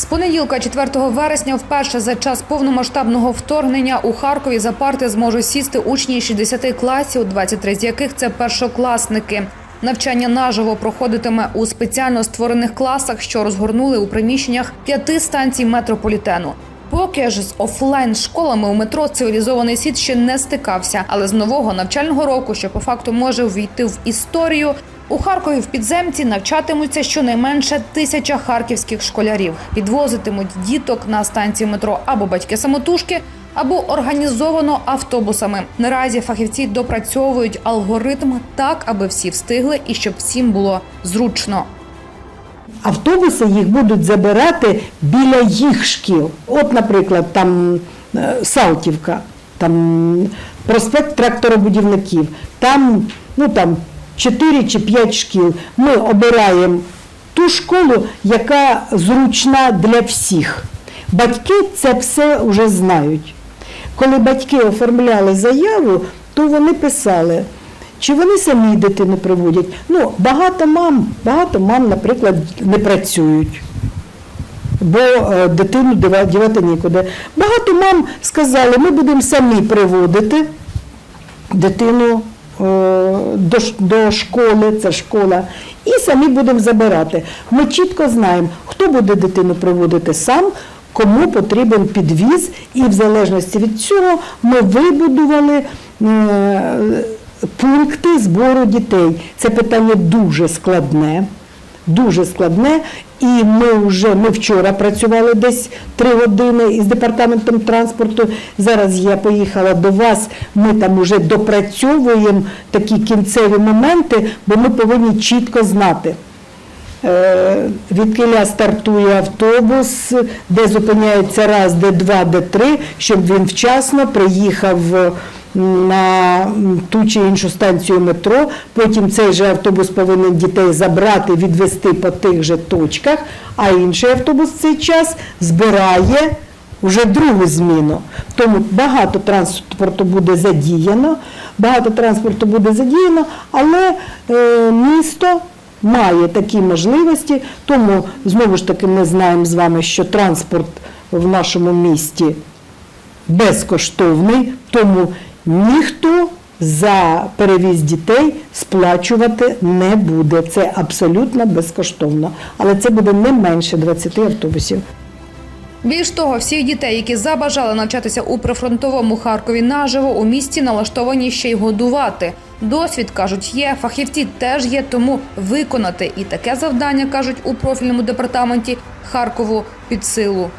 З понеділка, 4 вересня, вперше за час повномасштабного вторгнення у Харкові за парти зможуть сісти учні 60 класів, 23 з яких це першокласники. Навчання наживо проходитиме у спеціально створених класах, що розгорнули у приміщеннях п'яти станцій метрополітену. Поки ж з офлайн школами у метро цивілізований світ ще не стикався, але з нового навчального року, що по факту може ввійти в історію, у Харкові в підземці навчатимуться щонайменше тисяча харківських школярів. Підвозитимуть діток на станції метро або батьки самотужки, або організовано автобусами. Наразі фахівці допрацьовують алгоритм так, аби всі встигли і щоб всім було зручно. Автобуси їх будуть забирати біля їх шкіл. От, наприклад, там е, Салтівка, там проспект тракторобудівників, там, ну, там 4 чи 5 шкіл. Ми обираємо ту школу, яка зручна для всіх. Батьки це все вже знають. Коли батьки оформляли заяву, то вони писали, чи вони самі дитину приводять. Ну, багато мам, багато мам, наприклад, не працюють, бо е, дитину дівати нікуди. Багато мам сказали, ми будемо самі приводити дитину до, до школи, це школа, і самі будемо забирати. Ми чітко знаємо, хто буде дитину приводити сам, кому потрібен підвіз, і в залежності від цього ми вибудували. е, Пункти збору дітей це питання дуже складне, дуже складне. І ми вже ми вчора працювали десь три години із департаментом транспорту. Зараз я поїхала до вас. Ми там вже допрацьовуємо такі кінцеві моменти, бо ми повинні чітко знати. Е, Від киля стартує автобус, де зупиняється раз, де два, де три, щоб він вчасно приїхав м, на ту чи іншу станцію метро. Потім цей же автобус повинен дітей забрати, відвести по тих же точках, а інший автобус в цей час збирає вже другу зміну. Тому багато транспорту буде задіяно, багато транспорту буде задіяно, але е, місто має такі можливості, тому знову ж таки ми знаємо з вами, що транспорт в нашому місті безкоштовний, тому ніхто за перевіз дітей сплачувати не буде. Це абсолютно безкоштовно. Але це буде не менше 20 автобусів. Більш того, всіх дітей, які забажали навчатися у прифронтовому Харкові наживо, у місті налаштовані ще й годувати. Досвід кажуть, є фахівці теж є, тому виконати і таке завдання кажуть у профільному департаменті Харкову під силу.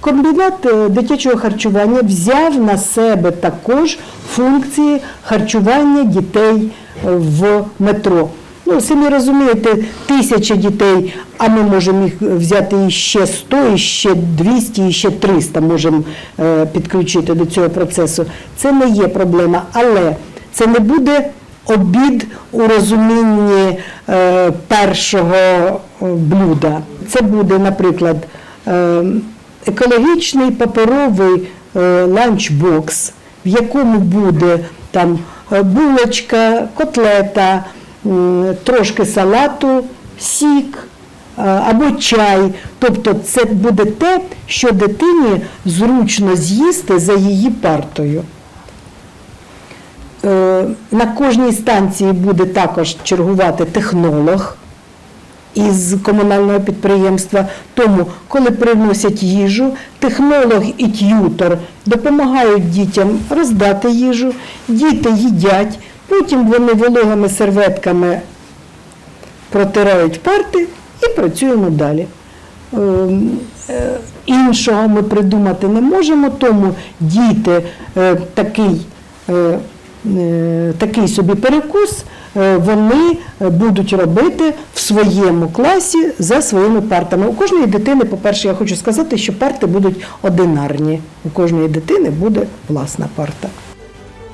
Комбінат е, дитячого харчування взяв на себе також функції харчування дітей е, в метро. Ну, самі розумієте, тисяча дітей, а ми можемо їх взяти і ще 100, і ще 200, і ще 300 можемо е, підключити до цього процесу. Це не є проблема, але це не буде обід у розумінні першого блюда. Це буде, наприклад, екологічний паперовий е, ланчбокс, в якому буде там е, булочка, котлета, трошки салату, сік е, або чай. Тобто це буде те, що дитині зручно з'їсти за її партою. На кожній станції буде також чергувати технолог із комунального підприємства. Тому, коли приносять їжу, технолог і т'ютор допомагають дітям роздати їжу, діти їдять, потім вони вологими серветками протирають парти і працюємо далі. Ем, е, Іншого ми придумати не можемо, тому діти е, такий, е, такий собі перекус е, вони е, будуть робити в своєму класі за своїми партами. У кожної дитини, по-перше, я хочу сказати, що парти будуть одинарні. У кожної дитини буде власна парта.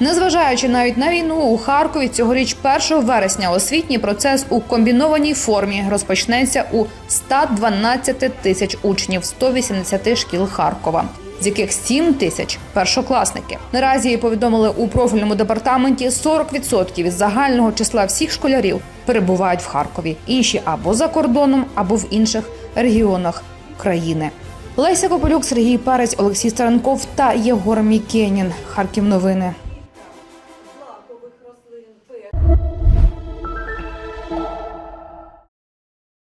Незважаючи навіть на війну у Харкові, цьогоріч 1 вересня освітній процес у комбінованій формі розпочнеться у 112 тисяч учнів 180 шкіл Харкова. З яких 7 тисяч першокласники наразі повідомили у профільному департаменті 40% із загального числа всіх школярів перебувають в Харкові. Інші або за кордоном, або в інших регіонах країни. Леся Копилюк, Сергій Перець, Олексій Старенков та Єгор Мікенін. Харків новини.